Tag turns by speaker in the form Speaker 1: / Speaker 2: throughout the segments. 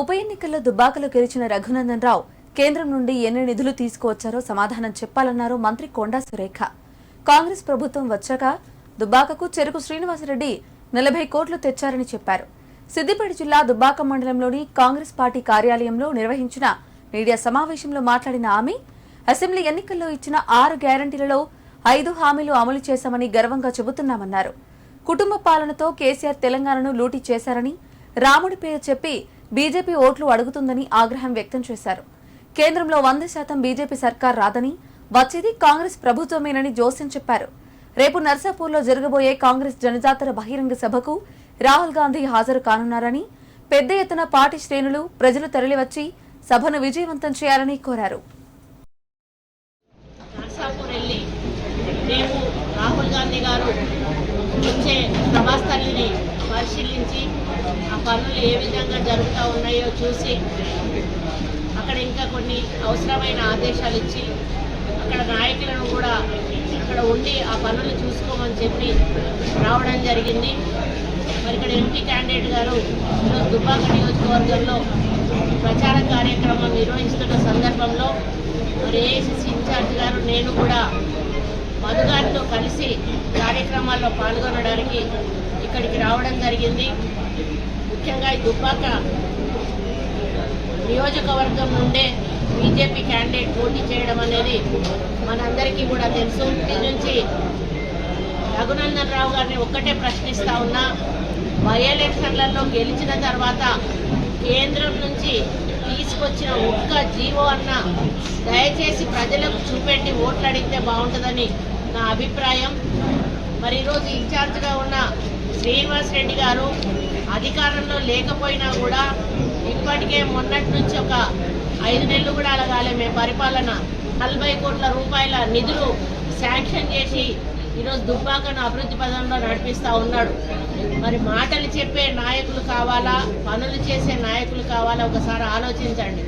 Speaker 1: ఉప ఎన్నికల్లో దుబ్బాకలో గెలిచిన రఘునందన్ రావు కేంద్రం నుండి ఎన్ని నిధులు తీసుకువచ్చారో సమాధానం చెప్పాలన్నారు మంత్రి కొండా సురేఖ. కాంగ్రెస్ ప్రభుత్వం వచ్చాక దుబ్బాకకు చెరుకు శ్రీనివాసరెడ్డి నలభై కోట్లు తెచ్చారని చెప్పారు. సిద్దిపేట జిల్లా దుబ్బాక మండలంలోని కాంగ్రెస్ పార్టీ కార్యాలయంలో నిర్వహించిన మీడియా సమావేశంలో మాట్లాడిన ఆమె అసెంబ్లీ ఎన్నికల్లో ఇచ్చిన ఆరు గ్యారంటీలలో ఐదు హామీలు అమలు చేశామని గర్వంగా చెబుతున్నామన్నారు. కుటుంబ పాలనతో కేసీఆర్ తెలంగాణను లూటీ చేశారని రాముడి పేరు చెప్పి బీజేపీ ఓట్లు అడుగుతుందని ఆగ్రహం వ్యక్తం చేశారు. కేంద్రంలో వంద శాతం బీజేపీ సర్కార్ రాదని వచ్చేది కాంగ్రెస్ ప్రభుత్వమేనని జోస్యం చెప్పారు. రేపు నర్సాపూర్లో జరగబోయే కాంగ్రెస్ జనజాతర బహిరంగ సభకు రాహుల్ గాంధీ హాజరు కానున్నారని పెద్ద ఎత్తున పార్టీ శ్రేణులు ప్రజలు తరలివచ్చి సభను విజయవంతం చేయాలని కోరారు.
Speaker 2: రాహుల్ గాంధీ గారు వచ్చే పరిశీలించి ఆ పనులు ఏ విధంగా జరుగుతూ ఉన్నాయో చూసి అక్కడ ఇంకా కొన్ని అవసరమైన ఆదేశాలు ఇచ్చి అక్కడ నాయకులను కూడా అక్కడ ఉండి ఆ పనులు చూసుకోమని చెప్పి రావడం జరిగింది. మరి ఇక్కడ ఎంపీ క్యాండిడేట్ గారు ఈరోజు దుబ్బాక నియోజకవర్గంలో ప్రచార కార్యక్రమం నిర్వహిస్తున్న సందర్భంలో మరి ఏఐసిసి ఇన్ఛార్జ్ గారు నేను కూడా మధుగారితో కలిసి కార్యక్రమాల్లో పాల్గొనడానికి ఇక్కడికి రావడం జరిగింది. ముఖ్యంగా ఈ దుబ్బాక నియోజకవర్గం నుండే బీజేపీ క్యాండిడేట్ పోటీ చేయడం అనేది మనందరికీ కూడా తెలుసు. దీని నుంచి రఘునందన్ రావు గారిని ఒక్కటే ప్రశ్నిస్తా ఉన్నా బై ఎలక్షన్లలో గెలిచిన తర్వాత కేంద్రం నుంచి తీసుకొచ్చిన ఒక్క జీవో అన్న దయచేసి ప్రజలకు చూపెట్టి ఓట్లు అడిగితే బాగుంటుందని నా అభిప్రాయం. మరి ఈరోజు ఇన్ఛార్జ్గా ఉన్న శ్రీనివాస్ రెడ్డి గారు అధికారంలో లేకపోయినా కూడా ఇప్పటికే మొన్నటి నుంచి ఒక ఐదు నెలలు కూడా అలగాలే. మేము పరిపాలన నలభై కోట్ల రూపాయల నిధులు శాంక్షన్ చేసి ఈరోజు దుబ్బాకను అభివృద్ధి పదంలో నడిపిస్తూ ఉన్నాడు. మరి మాటలు చెప్పే నాయకులు కావాలా? పనులు చేసే నాయకులు కావాలా? ఒకసారి ఆలోచించండి.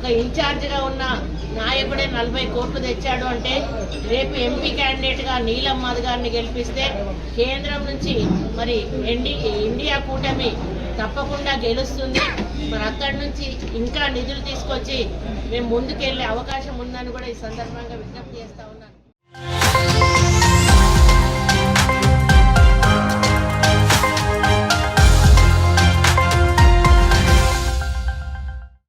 Speaker 2: ఒక ఇన్ఛార్జిగా ఉన్న నాయకుడే నలభై కోట్లు తెచ్చాడు అంటే రేపు ఎంపీ క్యాండిడేట్గా నీలం మధు గారిని గెలిపిస్తే కేంద్రం నుంచి మరి ఎండి ఇండియా కూటమి తప్పకుండా గెలుస్తుంది. మరి అక్కడి నుంచి ఇంకా నిధులు తీసుకొచ్చి మేము ముందుకెళ్ళే అవకాశం ఉందని కూడా ఈ సందర్భంగా విజ్ఞప్తి చేస్తాం